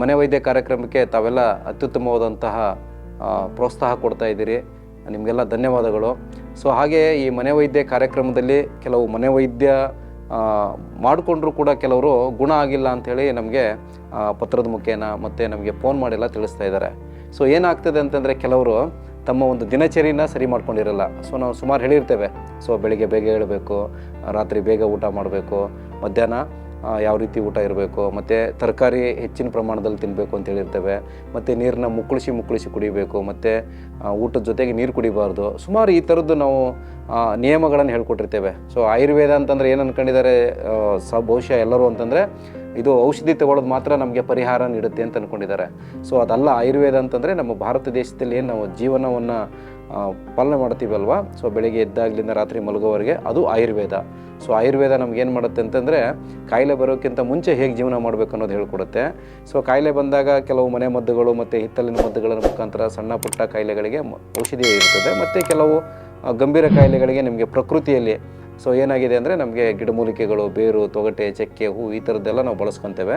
ಮನೆ ವೈದ್ಯ ಕಾರ್ಯಕ್ರಮಕ್ಕೆ ತಾವೆಲ್ಲ ಅತ್ಯುತ್ತಮವಾದಂತಹ ಪ್ರೋತ್ಸಾಹ ಕೊಡ್ತಾ ಇದ್ದೀರಿ. ನಿಮಗೆಲ್ಲ ಧನ್ಯವಾದಗಳು. ಸೊ, ಹಾಗೆ ಈ ಮನೆ ವೈದ್ಯ ಕಾರ್ಯಕ್ರಮದಲ್ಲಿ ಕೆಲವು ಮನೆ ವೈದ್ಯ ಮಾಡಿಕೊಂಡ್ರು ಕೂಡ ಕೆಲವರು ಗುಣ ಆಗಿಲ್ಲ ಅಂಥೇಳಿ ನಮಗೆ ಪತ್ರದ ಮುಖೇನ ಮತ್ತು ನಮಗೆ ಫೋನ್ ಮಾಡಿಲ್ಲ ತಿಳಿಸ್ತಾ ಇದ್ದಾರೆ. ಸೊ, ಏನಾಗ್ತದೆ ಅಂತಂದರೆ ಕೆಲವರು ತಮ್ಮ ಒಂದು ದಿನಚರಿನ ಸರಿ ಮಾಡ್ಕೊಂಡಿರಲ್ಲ. ಸೊ, ನಾವು ಸುಮಾರು ಹೇಳಿರ್ತೇವೆ. ಸೊ, ಬೆಳಿಗ್ಗೆ ಬೇಗ ಏಳಬೇಕು, ರಾತ್ರಿ ಬೇಗ ಊಟ ಮಾಡಬೇಕು, ಮಧ್ಯಾಹ್ನ ಯಾವ ರೀತಿ ಊಟ ಇರಬೇಕು ಮತ್ತು ತರಕಾರಿ ಹೆಚ್ಚಿನ ಪ್ರಮಾಣದಲ್ಲಿ ತಿನ್ನಬೇಕು ಅಂತ ಹೇಳಿರ್ತೇವೆ. ಮತ್ತು ನೀರನ್ನ ಮುಕ್ಕಳಿಸಿ ಮುಕ್ಕಳಿಸಿ ಕುಡಿಬೇಕು ಮತ್ತು ಊಟದ ಜೊತೆಗೆ ನೀರು ಕುಡಿಬಾರ್ದು. ಸುಮಾರು ಈ ಥರದ್ದು ನಾವು ನಿಯಮಗಳನ್ನು ಹೇಳ್ಕೊಟ್ಟಿರ್ತೇವೆ. ಸೊ ಆಯುರ್ವೇದ ಅಂತಂದರೆ ಏನು ಅಂದ್ಕೊಂಡಿದ್ದಾರೆ ಆ, ಸ ಬಹುಶಃ ಎಲ್ಲರೂ ಅಂತಂದರೆ ಇದು ಔಷಧಿ ತಗೊಳ್ಳೋದು ಮಾತ್ರ ನಮಗೆ ಪರಿಹಾರ ನೀಡುತ್ತೆ ಅಂತ ಅಂದ್ಕೊಂಡಿದ್ದಾರೆ ಸೊ ಅದಲ್ಲ ಆಯುರ್ವೇದ ಅಂತಂದರೆ ನಮ್ಮ ಭಾರತ ದೇಶದಲ್ಲಿ ಏನು ನಾವು ಜೀವನವನ್ನು ಪಾಲನೆ ಮಾಡ್ತೀವಲ್ವ? ಸೊ ಬೆಳಿಗ್ಗೆ ಎದ್ದಾಗ್ಲಿಂದ ರಾತ್ರಿ ಮಲಗೋವರೆಗೆ ಅದು ಆಯುರ್ವೇದ. ಸೊ ಆಯುರ್ವೇದ ನಮ್ಗೆ ಏನು ಮಾಡುತ್ತೆ ಅಂತಂದರೆ ಕಾಯಿಲೆ ಬರೋಕ್ಕಿಂತ ಮುಂಚೆ ಹೇಗೆ ಜೀವನ ಮಾಡಬೇಕು ಅನ್ನೋದು ಹೇಳ್ಕೊಡುತ್ತೆ. ಸೊ ಕಾಯಿಲೆ ಬಂದಾಗ ಕೆಲವು ಮನೆ ಮದ್ದುಗಳು ಮತ್ತು ಹಿತ್ತಲಿನ ಮದ್ದುಗಳ ಮುಖಾಂತರ ಸಣ್ಣ ಪುಟ್ಟ ಕಾಯಿಲೆಗಳಿಗೆ ಔಷಧಿ ಇರ್ತದೆ. ಮತ್ತು ಕೆಲವು ಗಂಭೀರ ಕಾಯಿಲೆಗಳಿಗೆ ನಿಮಗೆ ಪ್ರಕೃತಿಯಲ್ಲಿ ಸೊ ಏನಾಗಿದೆ ಅಂದರೆ ನಮಗೆ ಗಿಡಮೂಲಿಕೆಗಳು ಬೇರು, ತೊಗಟೆ, ಚಕ್ಕೆ, ಹೂ ಈ ಥರದ್ದೆಲ್ಲ ನಾವು ಬಳಸ್ಕೊತೇವೆ.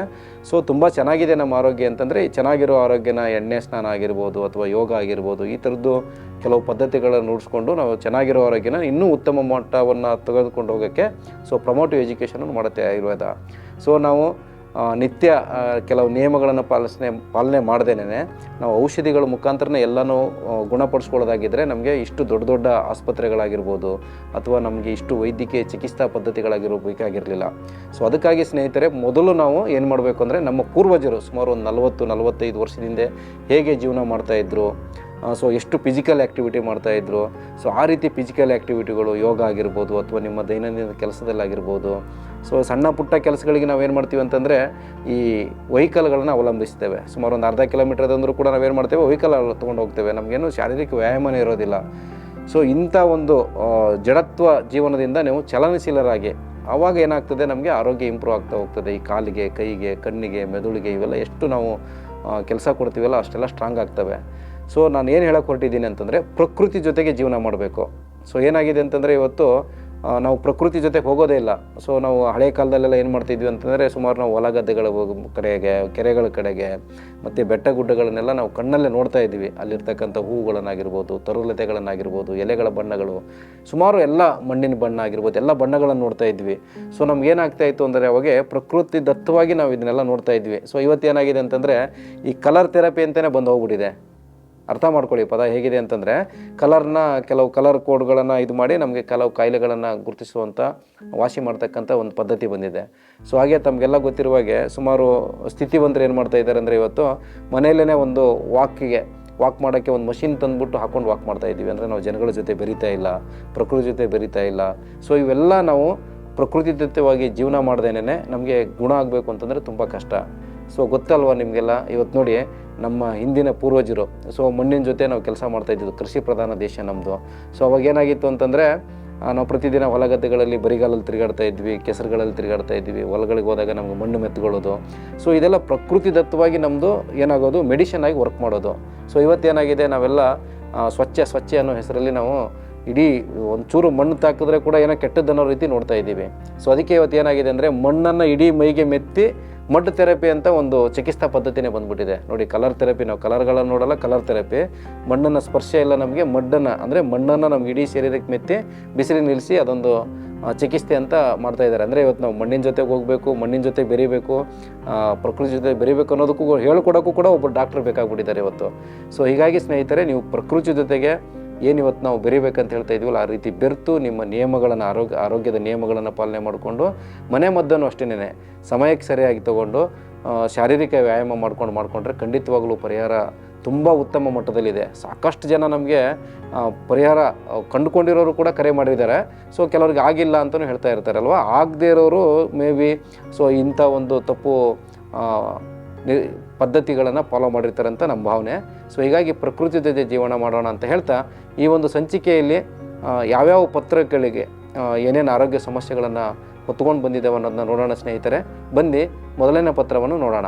ಸೊ ತುಂಬ ಚೆನ್ನಾಗಿದೆ ನಮ್ಮ ಆರೋಗ್ಯ ಅಂತಂದರೆ ಚೆನ್ನಾಗಿರೋ ಆರೋಗ್ಯನ ಎಣ್ಣೆ ಸ್ನಾನ ಆಗಿರ್ಬೋದು ಅಥವಾ ಯೋಗ ಆಗಿರ್ಬೋದು ಈ ಥರದ್ದು ಕೆಲವು ಪದ್ಧತಿಗಳನ್ನು ರೂಢಿಸ್ಕೊಂಡು ನಾವು ಚೆನ್ನಾಗಿರೋ ಆರೋಗ್ಯನ ಇನ್ನೂ ಉತ್ತಮ ಮಟ್ಟವನ್ನು ತೆಗೆದುಕೊಂಡು ಹೋಗೋಕ್ಕೆ ಸೊ ಪ್ರಮೋಟಿವ್ ಎಜುಕೇಷನನ್ನು ಮಾಡುತ್ತೆ ಆಯುರ್ವೇದ. ಸೊ ನಾವು ನಿತ್ಯ ಕೆಲವು ನಿಯಮಗಳನ್ನು ಪಾಲಿಸನೆ, ಪಾಲನೆ ಮಾಡ್ದೇನೆ ನಾವು ಔಷಧಿಗಳ ಮುಖಾಂತರನೇ ಎಲ್ಲನೂ ಗುಣಪಡಿಸ್ಕೊಳ್ಳೋದಾಗಿದ್ದರೆ ನಮಗೆ ಇಷ್ಟು ದೊಡ್ಡ ದೊಡ್ಡ ಆಸ್ಪತ್ರೆಗಳಾಗಿರ್ಬೋದು, ಅಥವಾ ನಮಗೆ ಇಷ್ಟು ವೈದ್ಯಕೀಯ ಚಿಕಿತ್ಸಾ ಪದ್ಧತಿಗಳಾಗಿರಬೇಕಾಗಿರಲಿಲ್ಲ. ಸೊ ಅದಕ್ಕಾಗಿ ಸ್ನೇಹಿತರೆ, ಮೊದಲು ನಾವು ಏನು ಮಾಡಬೇಕು ಅಂದರೆ ನಮ್ಮ ಪೂರ್ವಜರು ಸುಮಾರು ಒಂದು ನಲವತ್ತು, ನಲವತ್ತೈದು ವರ್ಷದಿಂದ ಹೇಗೆ ಜೀವನ ಮಾಡ್ತಾಯಿದ್ರು ಸೊ ಎಷ್ಟು ಫಿಸಿಕಲ್ ಆ್ಯಕ್ಟಿವಿಟಿ ಮಾಡ್ತಾಯಿದ್ರು ಸೊ ಆ ರೀತಿ ಫಿಸಿಕಲ್ ಆ್ಯಕ್ಟಿವಿಟಿಗಳು ಯೋಗ ಆಗಿರ್ಬೋದು ಅಥವಾ ನಿಮ್ಮ ದೈನಂದಿನ ಕೆಲಸದಲ್ಲಾಗಿರ್ಬೋದು. ಸೊ ಸಣ್ಣ ಪುಟ್ಟ ಕೆಲಸಗಳಿಗೆ ನಾವೇನು ಮಾಡ್ತೀವಿ ಅಂತಂದರೆ ಈ ವೆಹಿಕಲ್ಗಳನ್ನ ಅವಲಂಬಿಸ್ತೇವೆ. ಸುಮಾರು ಒಂದು ಅರ್ಧ ಕಿಲೋಮೀಟರ್ ಅಂದರೂ ಕೂಡ ನಾವೇನು ಮಾಡ್ತೇವೆ ವೆಹಿಕಲ್ ತೊಗೊಂಡು ಹೋಗ್ತೇವೆ. ನಮಗೇನು ಶಾರೀರಿಕ ವ್ಯಾಯಾಮನೇ ಇರೋದಿಲ್ಲ. ಸೊ ಇಂಥ ಒಂದು ಜಡತ್ವ ಜೀವನದಿಂದ ನೀವು ಚಲನಶೀಲರಾಗಿ ಆವಾಗ ಏನಾಗ್ತದೆ ನಮಗೆ ಆರೋಗ್ಯ ಇಂಪ್ರೂವ್ ಆಗ್ತಾ ಹೋಗ್ತದೆ. ಈ ಕಾಲಿಗೆ, ಕೈಗೆ, ಕಣ್ಣಿಗೆ, ಮೆದುಳಿಗೆ ಇವೆಲ್ಲ ಎಷ್ಟು ನಾವು ಕೆಲಸ ಕೊಡ್ತೀವಲ್ಲ ಅಷ್ಟೆಲ್ಲ ಸ್ಟ್ರಾಂಗ್ ಆಗ್ತವೆ. ಸೊ ನಾನು ಏನು ಹೇಳಕ್ಕೆ ಹೊರಟಿದ್ದೀನಿ ಅಂತಂದರೆ ಪ್ರಕೃತಿ ಜೊತೆಗೆ ಜೀವನ ಮಾಡಬೇಕು. ಸೊ ಏನಾಗಿದೆ ಅಂತಂದರೆ ಇವತ್ತು ನಾವು ಪ್ರಕೃತಿ ಜೊತೆಗೆ ಹೋಗೋದೇ ಇಲ್ಲ. ಸೊ ನಾವು ಹಳೆ ಕಾಲದಲ್ಲೆಲ್ಲ ಏನು ಮಾಡ್ತಿದ್ವಿ ಅಂತಂದರೆ ಸುಮಾರು ನಾವು ಹೊಲ ಗದ್ದೆಗಳ ಕಡೆಗೆ, ಕೆರೆಗಳ ಕಡೆಗೆ, ಮತ್ತು ಬೆಟ್ಟ ಗುಡ್ಡಗಳನ್ನೆಲ್ಲ ನಾವು ಕಣ್ಣಲ್ಲೇ ನೋಡ್ತಾ ಇದ್ವಿ ಅಲ್ಲಿರ್ತಕ್ಕಂಥ ಹೂವುಗಳನ್ನಾಗಿರ್ಬೋದು ತರುಲತೆಗಳನ್ನಾಗಿರ್ಬೋದು, ಎಲೆಗಳ ಬಣ್ಣಗಳು, ಸುಮಾರು ಎಲ್ಲ ಮಣ್ಣಿನ ಬಣ್ಣ ಆಗಿರ್ಬೋದು, ಎಲ್ಲ ಬಣ್ಣಗಳನ್ನು ನೋಡ್ತಾ ಇದ್ವಿ. ಸೊ ನಮ್ಗೆ ಏನಾಗ್ತಾ ಇತ್ತು ಅಂದರೆ ಅವಾಗೆ ಪ್ರಕೃತಿ ದತ್ತವಾಗಿ ನಾವು ಇದನ್ನೆಲ್ಲ ನೋಡ್ತಾ ಇದ್ವಿ. ಸೊ ಇವತ್ತೇನಾಗಿದೆ ಅಂತಂದರೆ ಈ ಕಲರ್ ಥೆರಪಿ ಅಂತಲೇ ಬಂದು ಹೋಗ್ಬಿಟ್ಟಿದೆ. ಅರ್ಥ ಮಾಡ್ಕೊಳ್ಳಿ ಪದ ಹೇಗಿದೆ ಅಂತಂದರೆ ಕಲರ್ನ ಕೆಲವು ಕಲರ್ ಕೋಡ್ಗಳನ್ನು ಇದು ಮಾಡಿ ನಮಗೆ ಕೆಲವು ಕಾಯಿಲೆಗಳನ್ನು ಗುರುತಿಸುವಂಥ ವಾಸಿ ಮಾಡ್ತಕ್ಕಂಥ ಒಂದು ಪದ್ಧತಿ ಬಂದಿದೆ. ಸೊ ಹಾಗೆ ತಮಗೆಲ್ಲ ಗೊತ್ತಿರುವ ಹಾಗೆ ಸುಮಾರು ಸ್ಥಿತಿವಂತರು ಏನು ಮಾಡ್ತಾ ಇದ್ದಾರೆ ಅಂದರೆ ಇವತ್ತು ಮನೆಯಲ್ಲೇ ಒಂದು ವಾಕಿಗೆ, ವಾಕ್ ಮಾಡೋಕ್ಕೆ ಒಂದು ಮಷಿನ್ ತಂದುಬಿಟ್ಟು ಹಾಕೊಂಡು ವಾಕ್ ಮಾಡ್ತಾ ಇದ್ದೀವಿ. ಅಂದರೆ ನಾವು ಜನಗಳ ಜೊತೆ ಬೆರೀತಾ ಇಲ್ಲ, ಪ್ರಕೃತಿ ಜೊತೆ ಬೆರೀತಾ ಇಲ್ಲ. ಸೊ ಇವೆಲ್ಲ ನಾವು ಪ್ರಕೃತಿ ಜೊತೆವಾಗಿ ಜೀವನ ಮಾಡ್ದೇನೆ ನಮಗೆ ಗುಣ ಆಗಬೇಕು ಅಂತಂದರೆ ತುಂಬ ಕಷ್ಟ. ಸೊ ಗೊತ್ತಲ್ವ ನಿಮಗೆಲ್ಲ? ಇವತ್ತು ನೋಡಿ ನಮ್ಮ ಹಿಂದಿನ ಪೂರ್ವಜರು. ಸೊ ಮಣ್ಣಿನ ಜೊತೆ ನಾವು ಕೆಲಸ ಮಾಡ್ತಾ ಇದ್ದಿದ್ದು ಕೃಷಿ ಪ್ರಧಾನ ದೇಶ ನಮ್ಮದು ಸೊ ಅವಾಗ ಏನಾಗಿತ್ತು ಅಂತಂದರೆ ನಾವು ಪ್ರತಿದಿನ ಹೊಲ ಗದ್ದೆಗಳಲ್ಲಿ ಬರಿಗಾಲಲ್ಲಿ ತಿರುಗಾಡ್ತಾ ಇದ್ವಿ, ಕೆಸರುಗಳಲ್ಲಿ ತಿರುಗಾಡ್ತಾ ಇದ್ವಿ, ಹೊಲಗಳಿಗೆ ಹೋದಾಗ ನಮ್ಗೆ ಮಣ್ಣು ಮೆತ್ತುಕೊಳ್ಳೋದು ಸೊ ಇದೆಲ್ಲ ಪ್ರಕೃತಿ ದತ್ತವಾಗಿ ನಮ್ಮದು ಏನಾಗೋದು ಮೆಡಿಷನ್ ಆಗಿ ವರ್ಕ್ ಮಾಡೋದು. ಸೊ ಇವತ್ತೇನಾಗಿದೆ ನಾವೆಲ್ಲ ಸ್ವಚ್ಛ ಸ್ವಚ್ಛ ಅನ್ನೋ ಹೆಸರಲ್ಲಿ ನಾವು ಇಡೀ ಒಂಚೂರು ಮಣ್ಣು ತಾಕಿದ್ರೆ ಕೂಡ ಏನೋ ಕೆಟ್ಟದ್ದನ್ನೋ ರೀತಿ ನೋಡ್ತಾ ಇದ್ದೀವಿ. ಸೊ ಅದಕ್ಕೆ ಇವತ್ತು ಏನಾಗಿದೆ ಅಂದರೆ, ಮಣ್ಣನ್ನು ಇಡೀ ಮೈಗೆ ಮೆತ್ತಿ ಮಡ್ ಥೆರಪಿ ಅಂತ ಒಂದು ಚಿಕಿತ್ಸಾ ಪದ್ಧತಿನೇ ಬಂದ್ಬಿಟ್ಟಿದೆ. ನೋಡಿ, ಕಲರ್ ಥೆರಪಿ ನಾವು ಕಲರ್ಗಳನ್ನು ನೋಡಲ್ಲ, ಕಲರ್ ಥೆರಪಿ. ಮಣ್ಣನ್ನು ಸ್ಪರ್ಶ ಇಲ್ಲ ನಮಗೆ, ಮಡ್ಡನ್ನು, ಅಂದರೆ ಮಣ್ಣನ್ನು ನಮ್ಗೆ ಇಡೀ ಶರೀರಕ್ಕೆ ಮೆತ್ತಿ ಬಿಸಿಲಿಗೆ ನಿಲ್ಲಿಸಿ ಅದೊಂದು ಚಿಕಿತ್ಸೆ ಅಂತ ಮಾಡ್ತಾ ಇದ್ದಾರೆ. ಅಂದರೆ ಇವತ್ತು ನಾವು ಮಣ್ಣಿನ ಜೊತೆಗೆ ಹೋಗಬೇಕು, ಮಣ್ಣಿನ ಜೊತೆ ಬೆರಿಬೇಕು ಪ್ರಕೃತಿ ಜೊತೆ ಬೆರಿಬೇಕು ಅನ್ನೋದಕ್ಕೂ ಹೇಳ್ಕೊಡೋಕ್ಕೂ ಕೂಡ ಒಬ್ಬರು ಡಾಕ್ಟರ್ ಬೇಕಾಗ್ಬಿಟ್ಟಿದ್ದಾರೆ ಇವತ್ತು. ಸೊ, ಹೀಗಾಗಿ ಸ್ನೇಹಿತರೆ, ನೀವು ಪ್ರಕೃತಿ ಜೊತೆಗೆ ಏನು ಇವತ್ತು ನಾವು ಬೆರಿಬೇಕಂತ ಹೇಳ್ತಾ ಇದೀವಲ್ಲ, ಆ ರೀತಿ ಬೆರೆತು ನಿಮ್ಮ ನಿಯಮಗಳನ್ನು, ಆರೋಗ್ಯ, ಆರೋಗ್ಯದ ನಿಯಮಗಳನ್ನು ಪಾಲನೆ ಮಾಡಿಕೊಂಡು ಮನೆ ಮದ್ದನ್ನು ಅಷ್ಟೇನೆ ಸಮಯಕ್ಕೆ ಸರಿಯಾಗಿ ತಗೊಂಡು ಶಾರೀರಿಕ ವ್ಯಾಯಾಮ ಮಾಡ್ಕೊಂಡು ಮಾಡಿಕೊಂಡ್ರೆ ಖಂಡಿತವಾಗಲೂ ಪರಿಹಾರ ತುಂಬ ಉತ್ತಮ ಮಟ್ಟದಲ್ಲಿದೆ. ಸಾಕಷ್ಟು ಜನ ನಮಗೆ ಪರಿಹಾರ ಕಂಡುಕೊಂಡಿರೋರು ಕೂಡ ಕರೆ ಮಾಡಿದ್ದಾರೆ. ಸೊ ಕೆಲವ್ರಿಗೆ ಆಗಿಲ್ಲ ಅಂತಲೂ ಹೇಳ್ತಾ ಇರ್ತಾರಲ್ವ? ಆಗದೇ ಇರೋರು ಮೇ ಬಿ ಸೊ ಇಂಥ ಒಂದು ತಪ್ಪು ಪದ್ಧತಿಗಳನ್ನು ಫಾಲೋ ಮಾಡಿರ್ತಾರೆ ಅಂತ ನಮ್ಮ ಭಾವನೆ. ಸೊ ಹೀಗಾಗಿ ಪ್ರಕೃತಿ ಜೊತೆ ಜೀವನ ಮಾಡೋಣ ಅಂತ ಹೇಳ್ತಾ, ಈ ಒಂದು ಸಂಚಿಕೆಯಲ್ಲಿ ಯಾವ್ಯಾವ ಪತ್ರಗಳಿಗೆ ಏನೇನು ಆರೋಗ್ಯ ಸಮಸ್ಯೆಗಳನ್ನು ಹೊತ್ಕೊಂಡು ಬಂದಿದ್ದೇವೆ ಅನ್ನೋದನ್ನ ನೋಡೋಣ ಸ್ನೇಹಿತರೆ. ಬನ್ನಿ, ಮೊದಲನೇ ಪತ್ರವನ್ನು ನೋಡೋಣ.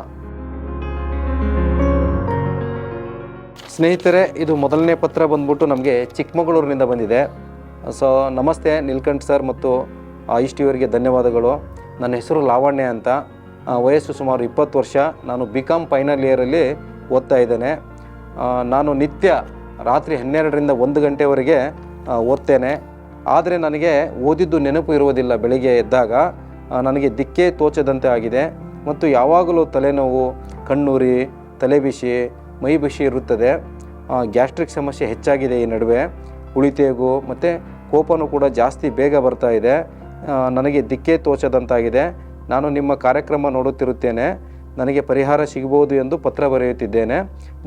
ಸ್ನೇಹಿತರೆ, ಇದು ಮೊದಲನೇ ಪತ್ರ ಬಂದ್ಬಿಟ್ಟು ನಮಗೆ ಚಿಕ್ಕಮಗಳೂರಿನಿಂದ ಬಂದಿದೆ. ಸೊ ನಮಸ್ತೆ, ನೀಲ್ಕಂಠ್ ಸರ್ ಮತ್ತು ಇಷ್ಟು ಇವರಿಗೆ ಧನ್ಯವಾದಗಳು. ನನ್ನ ಹೆಸರು ಲಾವಣ್ಯ ಅಂತ. ವಯಸ್ಸು ಸುಮಾರು ಇಪ್ಪತ್ತು ವರ್ಷ. ನಾನು ಬಿ ಕಾಮ್ ಫೈನಲ್ ಇಯರಲ್ಲಿ ಓದ್ತಾ ಇದ್ದೇನೆ. ನಾನು ನಿತ್ಯ ರಾತ್ರಿ ಹನ್ನೆರಡರಿಂದ ಒಂದು ಗಂಟೆವರೆಗೆ ಓದ್ತೇನೆ. ಆದರೆ ನನಗೆ ಓದಿದ್ದು ನೆನಪು ಇರುವುದಿಲ್ಲ ಬೆಳಿಗ್ಗೆ ಎದ್ದಾಗ. ನನಗೆ ದಿಕ್ಕೇ ತೋಚದಂತೆ ಆಗಿದೆ. ಮತ್ತು ಯಾವಾಗಲೂ ತಲೆನೋವು, ಕಣ್ಣುರಿ, ತಲೆಬಿಸಿ ಮೈ ಬಿಸಿ ಇರುತ್ತದೆ ಗ್ಯಾಸ್ಟ್ರಿಕ್ ಸಮಸ್ಯೆ ಹೆಚ್ಚಾಗಿದೆ ಈ ನಡುವೆ. ಉಳಿತೇಗು ಮತ್ತು ಕೋಪನೂ ಕೂಡ ಜಾಸ್ತಿ ಬೇಗ ಬರ್ತಾ ಇದೆ. ನನಗೆ ದಿಕ್ಕೇ ತೋಚದಂತಾಗಿದೆ. ನಾನು ನಿಮ್ಮ ಕಾರ್ಯಕ್ರಮ ನೋಡುತ್ತಿರುತ್ತೇನೆ. ನನಗೆ ಪರಿಹಾರ ಸಿಗಬಹುದು ಎಂದು ಪತ್ರ ಬರೆಯುತ್ತಿದ್ದೇನೆ.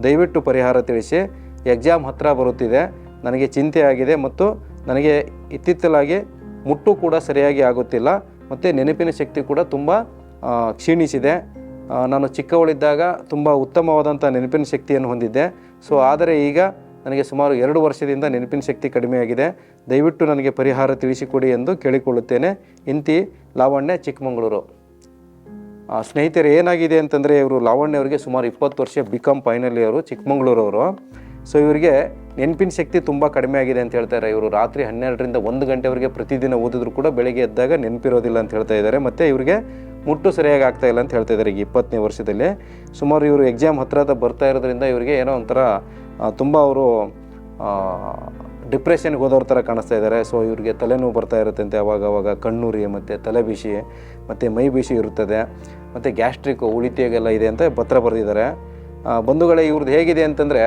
ದಯವಿಟ್ಟು ಪರಿಹಾರ ತಿಳಿಸಿ. ಎಕ್ಸಾಮ್ ಹತ್ತಿರ ಬರುತ್ತಿದೆ. ನನಗೆ ಚಿಂತೆ ಆಗಿದೆ ಮತ್ತು ನನಗೆ ಇತ್ತಿತ್ತಲಾಗಿ ಮುಟ್ಟು ಕೂಡ ಸರಿಯಾಗಿ ಆಗುತ್ತಿಲ್ಲ. ಮತ್ತು ನೆನಪಿನ ಶಕ್ತಿ ಕೂಡ ತುಂಬ ಕ್ಷೀಣಿಸಿದೆ. ನಾನು ಚಿಕ್ಕವಳಿದ್ದಾಗ ತುಂಬ ಉತ್ತಮವಾದಂಥ ನೆನಪಿನ ಶಕ್ತಿಯನ್ನು ಹೊಂದಿದ್ದೆ. ಸೊ ಆದರೆ ಈಗ ನನಗೆ ಸುಮಾರು ಎರಡು ವರ್ಷದಿಂದ ನೆನಪಿನ ಶಕ್ತಿ ಕಡಿಮೆಯಾಗಿದೆ. ದಯವಿಟ್ಟು ನನಗೆ ಪರಿಹಾರ ತಿಳಿಸಿಕೊಡಿ ಎಂದು ಕೇಳಿಕೊಳ್ಳುತ್ತೇನೆ. ಇಂತಿ, ಲಾವಣ್ಯ, ಚಿಕ್ಕಮಗಳೂರು. ಸ್ನೇಹಿತರೆ, ಏನಾಗಿದೆ ಅಂತಂದರೆ ಇವರು ಲಾವಣ್ಯ ಅವರಿಗೆ ಸುಮಾರು ಇಪ್ಪತ್ತು ವರ್ಷ ಬಿ ಕಾಮ್ ಫೈನಲ್ ಇಯರು ಚಿಕ್ಕಮಗಳೂರವರು. ಸೊ ಇವರಿಗೆ ನೆನಪಿನ ಶಕ್ತಿ ತುಂಬ ಕಡಿಮೆ ಆಗಿದೆ ಅಂತ ಹೇಳ್ತಾರೆ ಇವರು ರಾತ್ರಿ ಹನ್ನೆರಡರಿಂದ ಒಂದು ಗಂಟೆವರೆಗೆ ಪ್ರತಿದಿನ ಓದಿದ್ರು ಕೂಡ ಬೆಳಗ್ಗೆ ಎದ್ದಾಗ ನೆನಪಿರೋದಿಲ್ಲ ಅಂತ ಹೇಳ್ತಾ ಇದ್ದಾರೆ ಮತ್ತು ಇವರಿಗೆ ಮುಟ್ಟು ಸರಿಯಾಗಿ ಆಗ್ತಾ ಇಲ್ಲ ಅಂತ ಹೇಳ್ತಾ ಇದ್ದಾರೆ ಈಗ ಇಪ್ಪತ್ತನೇ ವರ್ಷದಲ್ಲಿ. ಸುಮಾರು ಇವರು ಎಕ್ಸಾಮ್ ಹತ್ರ ಹತ್ರ ಬರ್ತಾ ಇರೋದ್ರಿಂದ ಇವರಿಗೆ ಏನೋ ಒಂಥರ ತುಂಬ ಅವರು ಡಿಪ್ರೆಷನ್ಗೆ ಹೋದವ್ರ ಥರ ಕಾಣಿಸ್ತಾ ಇದ್ದಾರೆ ಸೊ ಇವರಿಗೆ ತಲೆನೋವು ಬರ್ತಾ ಇರುತ್ತಂತೆ ಅವಾಗ ಅವಾಗ ಕಣ್ಣೂರಿ, ಮತ್ತು ತಲೆ ಬಿಸಿ ಮತ್ತು ಮೈ ಬಿಸಿ ಇರುತ್ತದೆ. ಮತ್ತು ಗ್ಯಾಸ್ಟ್ರಿಕ್ ಉಳಿತೆಗೆಲ್ಲ ಇದೆ ಅಂತ ಪತ್ರ ಬರೆದಿದ್ದಾರೆ. ಬಂಧುಗಳೇ ಇವ್ರದ್ದು ಹೇಗಿದೆ ಅಂತಂದರೆ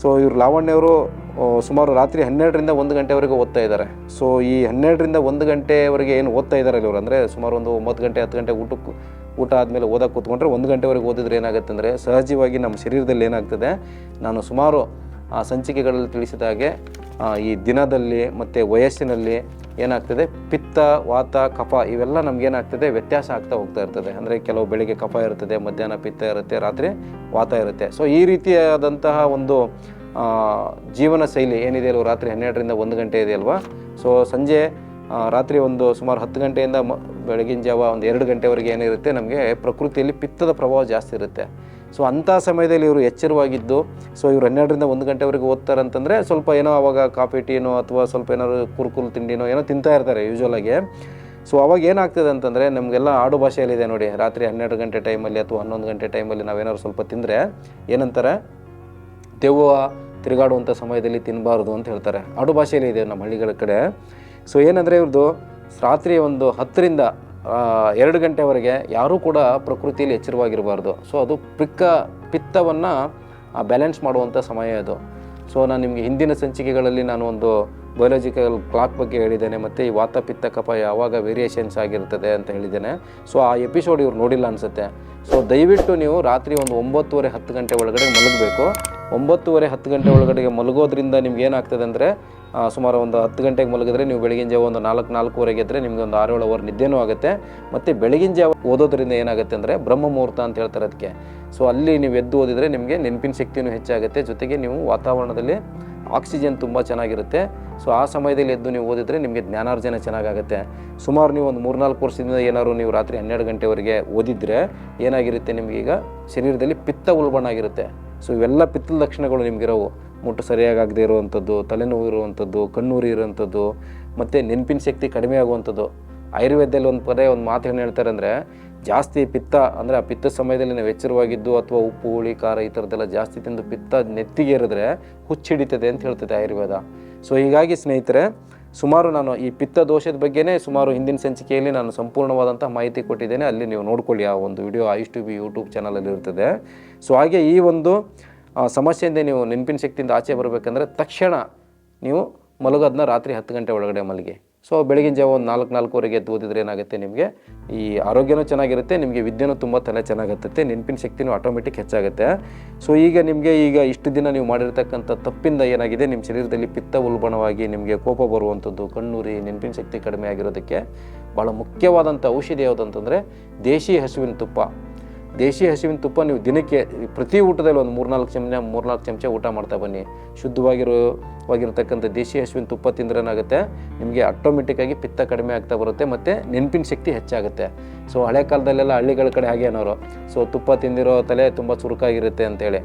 ಸೊ ಇವರು ಲಾವಣ್ಯವರು ಸುಮಾರು ರಾತ್ರಿ ಹನ್ನೆರಡರಿಂದ ಒಂದು ಗಂಟೆವರೆಗೆ ಓದ್ತಾ ಇದ್ದಾರೆ. ಸೊ ಈ ಹನ್ನೆರಡರಿಂದ ಒಂದು ಗಂಟೆವರೆಗೆ ಏನು ಓದ್ತಾ ಇದ್ದಾರೆ ಇವರು? ಅಂದರೆ ಸುಮಾರು ಒಂದು ಒಂಬತ್ತು ಗಂಟೆ, ಹತ್ತು ಗಂಟೆ ಊಟಕ್ಕೆ, ಊಟ ಆದಮೇಲೆ ಓದಕ್ಕೆ ಕೂತ್ಕೊಂಡ್ರೆ ಒಂದು ಗಂಟೆವರೆಗೆ ಓದಿದ್ರೆ ಏನಾಗುತ್ತೆ ಅಂದರೆ ಸಹಜವಾಗಿ ನಮ್ಮ ಶರೀರದಲ್ಲಿ ಏನಾಗ್ತದೆ? ನಾನು ಸುಮಾರು ಆ ಸಂಚಿಕೆಗಳಲ್ಲಿ ತಿಳಿಸಿದ ಹಾಗೆ ಈ ದಿನದಲ್ಲಿ ಮತ್ತು ವಯಸ್ಸಿನಲ್ಲಿ ಏನಾಗ್ತದೆ? ಪಿತ್ತ, ವಾತ, ಕಫ ಇವೆಲ್ಲ ನಮಗೇನಾಗ್ತದೆ ವ್ಯತ್ಯಾಸ ಆಗ್ತಾ ಹೋಗ್ತಾ ಇರ್ತದೆ. ಅಂದರೆ ಕೆಲವು ಬೆಳಿಗ್ಗೆ ಕಫ ಇರ್ತದೆ ಮಧ್ಯಾಹ್ನ ಪಿತ್ತ ಇರುತ್ತೆ, ರಾತ್ರಿ ವಾತ ಇರುತ್ತೆ. ಸೊ ಈ ರೀತಿಯಾದಂತಹ ಒಂದು ಜೀವನ ಶೈಲಿ ಏನಿದೆ ಅಲ್ವ? ರಾತ್ರಿ ಹನ್ನೆರಡರಿಂದ ಒಂದು ಗಂಟೆ ಇದೆಯಲ್ವಾ ಸೊ ಸಂಜೆ ರಾತ್ರಿ ಒಂದು ಸುಮಾರು ಹತ್ತು ಗಂಟೆಯಿಂದ ಮ, ಬೆಳಗಿನ ಜಾವ ಒಂದು ಎರಡು ಗಂಟೆವರೆಗೆ ಏನಿರುತ್ತೆ, ನಮಗೆ ಪ್ರಕೃತಿಯಲ್ಲಿ ಪಿತ್ತದ ಪ್ರಭಾವ ಜಾಸ್ತಿ ಇರುತ್ತೆ. ಸೊ ಅಂಥ ಸಮಯದಲ್ಲಿ ಇವರು ಎಚ್ಚರವಾಗಿದ್ದು ಸೊ ಇವರು ಹನ್ನೆರಡರಿಂದ ಒಂದು ಗಂಟೆವರೆಗೆ ಓದ್ತಾರೆ ಅಂತಂದರೆ ಸ್ವಲ್ಪ ಏನೋ ಅವಾಗ ಕಾಫಿ, ಟೀನೋ ಅಥವಾ ಸ್ವಲ್ಪ ಏನಾದ್ರು ಕುರುಕುಲು, ತಿಂಡಿನೋ ಏನೋ ತಿಂತಾ ಇರ್ತಾರೆ ಯೂಶ್ವಲಾಗಿ ಸೊ ಅವಾಗ ಏನಾಗ್ತದೆ ಅಂತಂದರೆ ನಮಗೆಲ್ಲ ಆಡು ಭಾಷೆಯಲ್ಲಿದೆ ನೋಡಿ, ರಾತ್ರಿ ಹನ್ನೆರಡು ಗಂಟೆ ಟೈಮಲ್ಲಿ ಅಥವಾ ಹನ್ನೊಂದು ಗಂಟೆ ಟೈಮಲ್ಲಿ ನಾವೇನಾದ್ರು ಸ್ವಲ್ಪ ತಿಂದರೆ ಏನಂತಾರೆ ದೆವ್ವ ತಿರುಗಾಡುವಂಥ ಸಮಯದಲ್ಲಿ ತಿನ್ನಬಾರ್ದು ಅಂತ ಹೇಳ್ತಾರೆ. ಆಡು ಭಾಷೆಯಲ್ಲಿ ಇದೆ ನಮ್ಮ ಹಳ್ಳಿಗಳ ಕಡೆ. ಸೊ ಏನಂದರೆ ಇವ್ರದ್ದು ರಾತ್ರಿ ಒಂದು ಹತ್ತರಿಂದ ಎರಡು ಗಂಟೆವರೆಗೆ ಯಾರೂ ಕೂಡ ಪ್ರಕೃತಿಯಲ್ಲಿ ಎಚ್ಚರವಾಗಿರಬಾರ್ದು. ಸೊ ಅದು ಪಿಕ್ಕ ಪಿತ್ತವನ್ನು ಬ್ಯಾಲೆನ್ಸ್ ಮಾಡುವಂಥ ಸಮಯ ಅದು. ಸೊ ನಾನು ನಿಮಗೆ ಹಿಂದಿನ ಸಂಚಿಕೆಗಳಲ್ಲಿ ನಾನು ಒಂದು ಬಯೋಲಾಜಿಕಲ್ ಕ್ಲಾಕ್ ಬಗ್ಗೆ ಹೇಳಿದ್ದೇನೆ, ಮತ್ತು ಈ ವಾತ ಪಿತ್ತ ಕಫ ಯಾವಾಗ ವೇರಿಯೇಷನ್ಸ್ ಆಗಿರ್ತದೆ ಅಂತ ಹೇಳಿದ್ದೇನೆ. ಸೊ ಆ ಎಪಿಸೋಡ್ ಇವ್ರು ನೋಡಿಲ್ಲ ಅನಿಸುತ್ತೆ. ಸೊ ದಯವಿಟ್ಟು ನೀವು ರಾತ್ರಿ ಒಂದು ಒಂಬತ್ತುವರೆ, ಹತ್ತು ಗಂಟೆ ಒಳಗಡೆ ಮಲಗಬೇಕು. ಒಂಬತ್ತುವರೆ, ಹತ್ತು ಗಂಟೆ ಒಳಗಡೆಗೆ ಮಲಗೋದ್ರಿಂದ ನಿಮ್ಗೆ ಏನಾಗ್ತದೆ ಅಂದರೆ ಸುಮಾರು ಒಂದು ಹತ್ತು ಗಂಟೆಗೆ ಮಲಗಿದ್ರೆ ನೀವು ಬೆಳಗಿನ ಜಾವ ಒಂದು ನಾಲ್ಕು, ನಾಲ್ಕೂವರೆಗೆ ಇದ್ದರೆ ನಿಮಗೆ ಒಂದು ಆರು ಏಳು ಅವರ್ ನಿದ್ದೆನೂ ಆಗುತ್ತೆ. ಮತ್ತು ಬೆಳಗಿನ ಜಾವ ಓದೋದ್ರಿಂದ ಏನಾಗುತ್ತೆ ಅಂದರೆ ಬ್ರಹ್ಮ ಮುಹೂರ್ತ ಅಂತ ಹೇಳ್ತಾರೆ ಅದಕ್ಕೆ. ಸೊ ಅಲ್ಲಿ ನೀವು ಎದ್ದು ಓದಿದರೆ ನಿಮಗೆ ನೆನಪಿನ ಶಕ್ತಿಯೂ ಹೆಚ್ಚಾಗುತ್ತೆ. ಜೊತೆಗೆ ನೀವು ವಾತಾವರಣದಲ್ಲಿ ಆಕ್ಸಿಜನ್ ತುಂಬ ಚೆನ್ನಾಗಿರುತ್ತೆ. ಸೊ ಆ ಸಮಯದಲ್ಲಿ ಎದ್ದು ನೀವು ಓದಿದರೆ ನಿಮಗೆ ಜ್ಞಾನಾರ್ಜನೆ ಚೆನ್ನಾಗಾಗುತ್ತೆ. ಸುಮಾರು ನೀವು ಒಂದು ಮೂರ್ನಾಲ್ಕು ವರ್ಷದಿಂದ ಏನಾದರೂ ನೀವು ರಾತ್ರಿ ಹನ್ನೆರಡು ಗಂಟೆವರೆಗೆ ಓದಿದರೆ ಏನಾಗಿರುತ್ತೆ ನಿಮಗೀಗ ಶರೀರದಲ್ಲಿ ಪಿತ್ತ ಉಲ್ಬಣ ಆಗಿರುತ್ತೆ. ಸೊ ಇವೆಲ್ಲ ಪಿತ್ತದ ಲಕ್ಷಣಗಳು ನಿಮಗಿರೋವು. ಮುಟ್ಟು ಸರಿಯಾಗಿ ಆಗದೆ ಇರುವಂಥದ್ದು, ತಲೆನೋವು ಇರುವಂಥದ್ದು, ಕಣ್ಣೂರಿ ಇರುವಂಥದ್ದು, ಮತ್ತು ನೆನಪಿನ ಶಕ್ತಿ ಕಡಿಮೆ ಆಗುವಂಥದ್ದು. ಆಯುರ್ವೇದದಲ್ಲಿ ಒಂದು ಪದೇ ಒಂದು ಮಾತು ಏನು ಹೇಳ್ತಾರೆ ಅಂದರೆ, ಜಾಸ್ತಿ ಪಿತ್ತ ಅಂದರೆ ಆ ಪಿತ್ತ ಸಮಯದಲ್ಲಿ ನಾವು ಎಚ್ಚರವಾಗಿದ್ದು ಅಥವಾ ಉಪ್ಪು, ಹುಳಿ, ಖಾರ ಈ ಥರದ್ದೆಲ್ಲ ಜಾಸ್ತಿ ತಿಂದು ಪಿತ್ತ ನೆತ್ತಿಗೆ ಇರಿದ್ರೆ ಹುಚ್ಚಿಡಿತದೆ ಅಂತ ಹೇಳ್ತದೆ ಆಯುರ್ವೇದ. ಸೊ ಹೀಗಾಗಿ ಸ್ನೇಹಿತರೆ, ಸುಮಾರು ನಾನು ಈ ಪಿತ್ತ ದೋಷದ ಬಗ್ಗೆನೇ ಸುಮಾರು ಹಿಂದಿನ ಸಂಚಿಕೆಯಲ್ಲಿ ನಾನು ಸಂಪೂರ್ಣವಾದಂಥ ಮಾಹಿತಿ ಕೊಟ್ಟಿದ್ದೇನೆ. ಅಲ್ಲಿ ನೀವು ನೋಡ್ಕೊಳ್ಳಿ ಆ ಒಂದು video. Ayush T V YouTube ಚಾನಲಲ್ಲಿ ಇರ್ತದೆ. ಸೊ ಹಾಗೆ ಈ ಒಂದು ಸಮಸ್ಯೆಯಿಂದ ನೀವು ನೆನಪಿನ ಶಕ್ತಿಯಿಂದ ಆಚೆ ಬರಬೇಕಂದ್ರೆ ತಕ್ಷಣ ನೀವು ಮಲಗೋದನ್ನ ರಾತ್ರಿ ಹತ್ತು ಗಂಟೆ ಒಳಗಡೆ ಮಲಗಿ. ಸೊ ಬೆಳಗಿನ ಜಾವ ಒಂದು ನಾಲ್ಕು, ನಾಲ್ಕೂವರೆಗೆ ಎದ್ದು ಓದಿದ್ರೆ ಏನಾಗುತ್ತೆ ನಿಮಗೆ? ಈ ಆರೋಗ್ಯನೂ ಚೆನ್ನಾಗಿರುತ್ತೆ, ನಿಮಗೆ ವಿದ್ಯೆನೂ ತುಂಬ ತಲೆ ಚೆನ್ನಾಗತ್ತೆ ನೆನಪಿನ ಶಕ್ತಿನೂ ಆಟೋಮೆಟಿಕ್ ಹೆಚ್ಚಾಗುತ್ತೆ. ಸೊ ಈಗ ನಿಮಗೆ ಈಗ ಇಷ್ಟು ದಿನ ನೀವು ಮಾಡಿರ್ತಕ್ಕಂಥ ತಪ್ಪಿಂದ ಏನಾಗಿದೆ? ನಿಮ್ಮ ಶರೀರದಲ್ಲಿ ಪಿತ್ತ ಉಲ್ಬಣವಾಗಿ ನಿಮಗೆ ಕೋಪ ಬರುವಂಥದ್ದು, ಕಣ್ಣೂರಿ, ನೆನಪಿನ ಶಕ್ತಿ ಕಡಿಮೆ ಆಗಿರೋದಕ್ಕೆ ಭಾಳ ಮುಖ್ಯವಾದಂಥ ಔಷಧಿ ಯಾವುದಂತಂದರೆ ದೇಶಿ ಹಸುವಿನ ತುಪ್ಪ. ದೇಶಿ ಹಸುವಿನ ತುಪ್ಪ ನೀವು ದಿನಕ್ಕೆ ಪ್ರತಿ ಊಟದಲ್ಲಿ ಒಂದು ಮೂರ್ನಾಲ್ಕು ಚಮಚ ಮೂರ್ನಾಲ್ಕು ಚಮಚ ಊಟ ಮಾಡ್ತಾ ಬನ್ನಿ. ಶುದ್ಧವಾಗಿರೋ ವಾಗಿರ್ತಕ್ಕಂಥ ದೇಶಿ ಹಸುವಿನ ತುಪ್ಪ ತಿಂದ್ರೆ ಏನಾಗುತ್ತೆ ನಿಮಗೆ ಆಟೋಮೆಟಿಕ್ಕಾಗಿ ಪಿತ್ತ ಕಡಿಮೆ ಆಗ್ತಾ ಬರುತ್ತೆ ಮತ್ತು ನೆನಪಿನ ಶಕ್ತಿ ಹೆಚ್ಚಾಗುತ್ತೆ. ಸೊ ಹಳೆ ಕಾಲದಲ್ಲೆಲ್ಲ ಹಳ್ಳಿಗಳ ಕಡೆ ಹಾಗೆ ಅನ್ನೋರು. ಸೊ ತುಪ್ಪ ತಿಂದಿರೋ ತಲೆ ತುಂಬ ಚುರುಕಾಗಿರುತ್ತೆ ಅಂತೇಳಿ.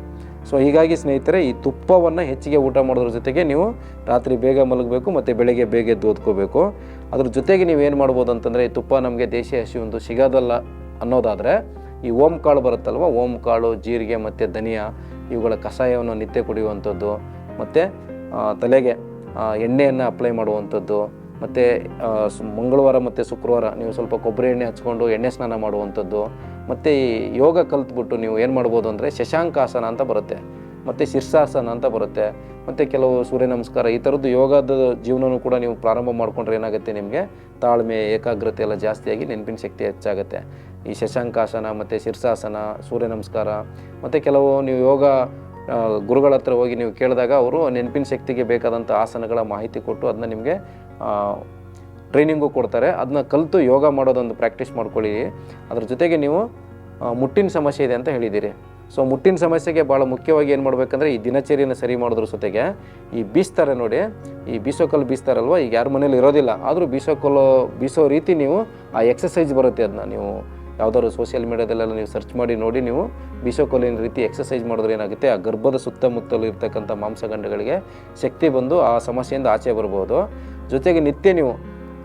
ಸೊ ಹೀಗಾಗಿ ಸ್ನೇಹಿತರೆ, ಈ ತುಪ್ಪವನ್ನು ಹೆಚ್ಚಿಗೆ ಊಟ ಮಾಡೋದ್ರ ಜೊತೆಗೆ ನೀವು ರಾತ್ರಿ ಬೇಗ ಮಲಗಬೇಕು ಮತ್ತು ಬೆಳಗ್ಗೆ ಬೇಗ ಎದ್ದು ಓದ್ಕೋಬೇಕು. ಅದ್ರ ಜೊತೆಗೆ ನೀವು ಏನು ಮಾಡ್ಬೋದು ಅಂತಂದರೆ, ಈ ತುಪ್ಪ ನಮಗೆ ದೇಶಿ ಒಂದು ಸಿಗೋದಲ್ಲ ಅನ್ನೋದಾದರೆ ಈ ಓಂ ಕಾಳು ಬರುತ್ತಲ್ವ? ಓಂ ಕಾಳು, ಜೀರಿಗೆ ಮತ್ತು ಧನಿಯಾ, ಇವುಗಳ ಕಷಾಯವನ್ನು ನಿತ್ಯ ಕುಡಿಯುವಂಥದ್ದು, ಮತ್ತು ತಲೆಗೆ ಎಣ್ಣೆಯನ್ನು ಅಪ್ಲೈ ಮಾಡುವಂಥದ್ದು, ಮತ್ತು ಮಂಗಳವಾರ ಮತ್ತು ಶುಕ್ರವಾರ ನೀವು ಸ್ವಲ್ಪ ಕೊಬ್ಬರಿ ಎಣ್ಣೆ ಹಚ್ಕೊಂಡು ಎಣ್ಣೆ ಸ್ನಾನ ಮಾಡುವಂಥದ್ದು, ಮತ್ತು ಈ ಯೋಗ ಕಲ್ತ್ಬಿಟ್ಟು ನೀವು ಏನು ಮಾಡ್ಬೋದು ಅಂದರೆ ಶಶಾಂಕಾಸನ ಅಂತ ಬರುತ್ತೆ. ಮತ್ತು ಶೀರ್ಷಾಸನ ಅಂತ ಬರುತ್ತೆ. ಮತ್ತು ಕೆಲವು ಸೂರ್ಯ ನಮಸ್ಕಾರ ಈ ಥರದ್ದು ಯೋಗದ ಜೀವನವೂ ಕೂಡ ನೀವು ಪ್ರಾರಂಭ ಮಾಡಿಕೊಂಡ್ರೆ ಏನಾಗುತ್ತೆ ನಿಮಗೆ? ತಾಳ್ಮೆ, ಏಕಾಗ್ರತೆ ಎಲ್ಲ ಜಾಸ್ತಿಯಾಗಿ ನೆನಪಿನ ಶಕ್ತಿ ಹೆಚ್ಚಾಗುತ್ತೆ. ಈ ಶಶಾಂಕಾಸನ, ಮತ್ತು ಶೀರ್ಷಾಸನ ಸೂರ್ಯ ನಮಸ್ಕಾರ ಮತ್ತು ಕೆಲವು ನೀವು ಯೋಗ ಗುರುಗಳ ಹತ್ರ ಹೋಗಿ ನೀವು ಕೇಳಿದಾಗ ಅವರು ನೆನಪಿನ ಶಕ್ತಿಗೆ ಬೇಕಾದಂಥ ಆಸನಗಳ ಮಾಹಿತಿ ಕೊಟ್ಟು ಅದನ್ನ ನಿಮಗೆ ಟ್ರೈನಿಂಗು ಕೊಡ್ತಾರೆ. ಅದನ್ನ ಕಲಿತು ಯೋಗ ಮಾಡೋದೊಂದು ಪ್ರಾಕ್ಟೀಸ್ ಮಾಡ್ಕೊಳ್ಳಿ. ಅದ್ರ ಜೊತೆಗೆ ನೀವು ಮುಟ್ಟಿನ ಸಮಸ್ಯೆ ಇದೆ ಅಂತ ಹೇಳಿದ್ದೀರಿ. ಸೊ ಮುಟ್ಟಿನ ಸಮಸ್ಯೆಗೆ ಭಾಳ ಮುಖ್ಯವಾಗಿ ಏನು ಮಾಡಬೇಕಂದ್ರೆ ಈ ದಿನಚರಿಯನ್ನು ಸರಿ ಮಾಡೋದ್ರ ಜೊತೆಗೆ ಈ ಬೀಸ್ತಾರೆ ನೋಡಿ, ಈ ಬೀಸೋಕಲ್ಲು ಬೀಸ್ತಾರಲ್ವ? ಈಗ ಯಾರ ಮನೇಲಿ ಇರೋದಿಲ್ಲ, ಆದರೂ ಬೀಸೋಕಲ್ಲು ಬೀಸೋ ರೀತಿ ನೀವು ಆ ಎಕ್ಸಸೈಸ್ ಬರುತ್ತೆ ಅದನ್ನ ನೀವು ಯಾವ್ದಾದ್ರು ಸೋಷಿಯಲ್ ಮೀಡಿಯಾದಲ್ಲೆಲ್ಲ ನೀವು ಸರ್ಚ್ ಮಾಡಿ ನೋಡಿ ನೀವು ಬೀಸೋಕಲ್ಲಿನ ರೀತಿ ಎಕ್ಸಸೈಸ್ ಮಾಡಿದ್ರೆ ಏನಾಗುತ್ತೆ? ಆ ಗರ್ಭದ ಸುತ್ತಮುತ್ತಲು ಇರ್ತಕ್ಕಂಥ ಮಾಂಸಖಂಡಗಳಿಗೆ ಶಕ್ತಿ ಬಂದು ಆ ಸಮಸ್ಯೆಯಿಂದ ಆಚೆ ಬರ್ಬೋದು. ಜೊತೆಗೆ ನಿತ್ಯ ನೀವು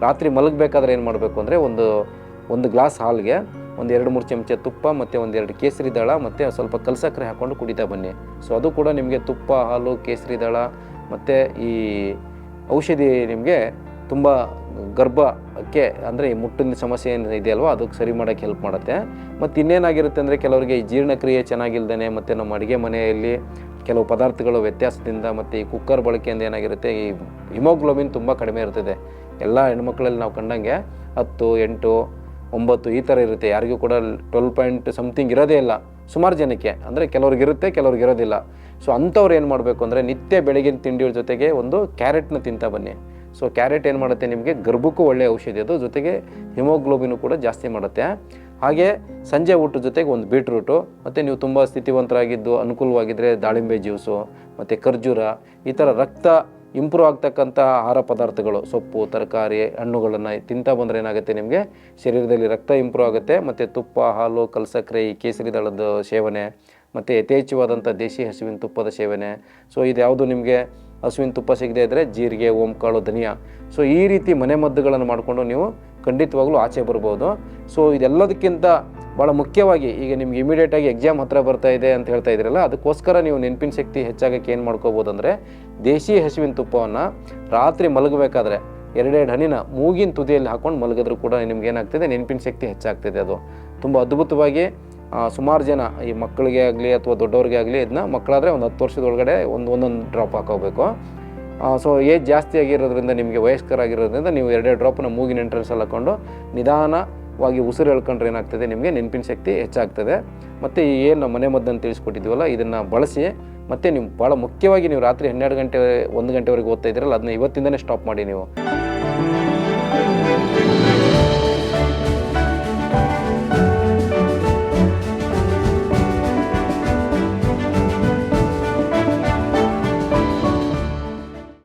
ರಾತ್ರಿ ಮಲಗಬೇಕಾದ್ರೆ ಏನು ಮಾಡಬೇಕು ಅಂದರೆ ಒಂದು ಒಂದು ಗ್ಲಾಸ್ ಹಾಲ್ಗೆ ಒಂದು ಎರಡು ಮೂರು ಚಮಚ ತುಪ್ಪ, ಮತ್ತು ಒಂದೆರಡು ಕೇಸರಿ ದಳ, ಮತ್ತು ಸ್ವಲ್ಪ ಕಲ್ಸಕ್ಕರೆ ಹಾಕ್ಕೊಂಡು ಕುಡಿತಾ ಬನ್ನಿ. ಸೊ ಅದು ಕೂಡ ನಿಮಗೆ ತುಪ್ಪ, ಹಾಲು, ಕೇಸರಿ ದಳ, ಮತ್ತು ಈ ಔಷಧಿ ನಿಮಗೆ ತುಂಬ ಗರ್ಭಕ್ಕೆ ಅಂದರೆ ಈ ಮುಟ್ಟಿನ ಸಮಸ್ಯೆ ಏನು ಇದೆಯಲ್ವ, ಅದಕ್ಕೆ ಸರಿ ಮಾಡೋಕ್ಕೆ ಹೆಲ್ಪ್ ಮಾಡುತ್ತೆ. ಮತ್ತು ಇನ್ನೇನಾಗಿರುತ್ತೆ ಅಂದರೆ ಕೆಲವರಿಗೆ ಈ ಜೀರ್ಣಕ್ರಿಯೆ ಚೆನ್ನಾಗಿಲ್ದೇ ಮತ್ತು ನಮ್ಮ ಅಡುಗೆ ಮನೆಯಲ್ಲಿ ಕೆಲವು ಪದಾರ್ಥಗಳು ವ್ಯತ್ಯಾಸದಿಂದ, ಮತ್ತು ಈ ಕುಕ್ಕರ್ ಬಳಕೆಯಿಂದ ಏನಾಗಿರುತ್ತೆ, ಈ ಹಿಮೋಗ್ಲೋಬಿನ್ ತುಂಬ ಕಡಿಮೆ ಇರ್ತದೆ. ಎಲ್ಲ ಹೆಣ್ಮಕ್ಳಲ್ಲಿ ನಾವು ಕಂಡಂಗೆ ಹತ್ತು, ಎಂಟು ಒಂಬತ್ತು ಈ ಥರ ಇರುತ್ತೆ, ಯಾರಿಗೂ ಕೂಡ ಟ್ವೆಲ್ ಪಾಯಿಂಟ್ ಸಮಥಿಂಗ್ ಇರೋದೇ ಇಲ್ಲ. ಸುಮಾರು ಜನಕ್ಕೆ, ಅಂದರೆ ಕೆಲವ್ರಿಗೆ ಇರುತ್ತೆ, ಕೆಲವ್ರಿಗೆ ಇರೋದಿಲ್ಲ. ಸೊ ಅಂಥವ್ರು ಏನು ಮಾಡಬೇಕು ಅಂದರೆ ನಿತ್ಯ ಬೆಳಗಿನ ತಿಂಡಿಯ ಜೊತೆಗೆ ಒಂದು ಕ್ಯಾರೆಟ್ನ ತಿಂತಾ ಬನ್ನಿ. ಸೊ ಕ್ಯಾರೆಟ್ ಏನು ಮಾಡುತ್ತೆ ನಿಮಗೆ? ಗರ್ಭಕ್ಕೂ ಒಳ್ಳೆಯ ಔಷಧಿ ಅದು, ಜೊತೆಗೆ ಹಿಮೋಗ್ಲೋಬಿನು ಕೂಡ ಜಾಸ್ತಿ ಮಾಡುತ್ತೆ. ಹಾಗೆ ಸಂಜೆ ಊಟದ ಜೊತೆಗೆ ಒಂದು ಬೀಟ್ರೂಟು, ಮತ್ತು ನೀವು ತುಂಬ ಸ್ಥಿತಿವಂತರಾಗಿದ್ದು ಅನುಕೂಲವಾಗಿದ್ದರೆ ದಾಳಿಂಬೆ ಜ್ಯೂಸು, ಮತ್ತು ಖರ್ಜೂರ, ಈ ಥರ ರಕ್ತ ಇಂಪ್ರೂವ್ ಆಗ್ತಕ್ಕಂಥ ಆಹಾರ ಪದಾರ್ಥಗಳು, ಸೊಪ್ಪು, ತರಕಾರಿ, ಹಣ್ಣುಗಳನ್ನು ತಿಂತಾ ಬಂದರೆ ಏನಾಗುತ್ತೆ ನಿಮಗೆ? ಶರೀರದಲ್ಲಿ ರಕ್ತ ಇಂಪ್ರೂವ್ ಆಗುತ್ತೆ, ಮತ್ತು ತುಪ್ಪ, ಹಾಲು ಕಲ್ಸಕ್ಕರೆ ಈ ಕೇಸರಿ ದಳದ ಸೇವನೆ, ಮತ್ತು ಯಥೇಚ್ಛವಾದಂಥ ದೇಶಿ ಹಸುವಿನ ತುಪ್ಪದ ಸೇವನೆ. ಸೊ ಇದು ಯಾವುದು ನಿಮಗೆ ಹಸುವಿನ ತುಪ್ಪ ಸಿಗದೇ ಇದ್ದರೆ ಜೀರಿಗೆ, ಓಂಕಾಳು, ಧನಿಯಾ. ಸೊ ಈ ರೀತಿ ಮನೆ ಮದ್ದುಗಳನ್ನು ಮಾಡಿಕೊಂಡು ನೀವು ಖಂಡಿತವಾಗ್ಲೂ ಆಚೆ ಬರ್ಬೋದು. ಸೊ ಇದೆಲ್ಲದಕ್ಕಿಂತ ಭಾಳ ಮುಖ್ಯವಾಗಿ ಈಗ ನಿಮ್ಗೆ ಇಮಿಡಿಯೇಟಾಗಿ ಎಕ್ಸಾಮ್ ಹತ್ರ ಬರ್ತಾ ಇದೆ ಅಂತ ಹೇಳ್ತಾ ಇದ್ರಲ್ಲ, ಅದಕ್ಕೋಸ್ಕರ ನೀವು ನೆನಪಿನ ಶಕ್ತಿ ಹೆಚ್ಚಾಗಕ್ಕೆ ಏನು ಮಾಡ್ಕೋಬೋದು ಅಂದರೆ ದೇಶಿ ಹಸುವಿನ ತುಪ್ಪವನ್ನು ರಾತ್ರಿ ಮಲಗಬೇಕಾದ್ರೆ ಎರಡೆರಡು ಹಣ್ಣಿನ ಮೂಗಿನ ತುದಿಯಲ್ಲಿ ಹಾಕ್ಕೊಂಡು ಮಲಗಿದ್ರು ಕೂಡ ನಿಮ್ಗೆ ಏನಾಗ್ತಿದೆ? ನೆನಪಿನ ಶಕ್ತಿ ಹೆಚ್ಚಾಗ್ತಿದೆ ಅದು. ತುಂಬ ಅದ್ಭುತವಾಗಿ ಸುಮಾರು ಜನ ಈ ಮಕ್ಕಳಿಗೆ ಆಗಲಿ ಅಥವಾ ದೊಡ್ಡವ್ರಿಗೆ ಆಗಲಿ ಇದನ್ನ ಮಕ್ಕಳಾದರೆ ಒಂದು ಹತ್ತು ವರ್ಷದೊಳಗಡೆ ಒಂದು ಒಂದೊಂದು ಡ್ರಾಪ್ ಹಾಕೋಬೇಕು. ಸೊ ಏಜ್ ಜಾಸ್ತಿ ಆಗಿರೋದ್ರಿಂದ ನಿಮಗೆ ವಯಸ್ಕರಾಗಿರೋದ್ರಿಂದ ನೀವು ಎರಡೇ ಡ್ರಾಪ್ನ ಮೂಗಿನ ಎಂಟ್ರೆನ್ಸಲ್ಲಿ ಹಾಕ್ಕೊಂಡು ನಿಧಾನವಾಗಿ ಉಸಿರು ಹೇಳ್ಕೊಂಡ್ರೆ ಏನಾಗ್ತದೆ? ನಿಮಗೆ ನೆನಪಿನ ಶಕ್ತಿ ಹೆಚ್ಚಾಗ್ತದೆ. ಮತ್ತು ಏನು ಮನೆ ಮದ್ದನ್ನು ತಿಳಿಸ್ಕೊಟ್ಟಿದ್ದೀವಲ್ಲ ಇದನ್ನು ಬಳಸಿ, ಮತ್ತು ನೀವು ಭಾಳ ಮುಖ್ಯವಾಗಿ ನೀವು ರಾತ್ರಿ ಹನ್ನೆರಡು ಗಂಟೆ, ಒಂದು ಗಂಟೆವರೆಗೆ ಓದ್ತಾ ಇದ್ದೀರಲ್ಲ ಅದನ್ನ ಇವತ್ತಿಂದನೇ ಸ್ಟಾಪ್ ಮಾಡಿ ನೀವು.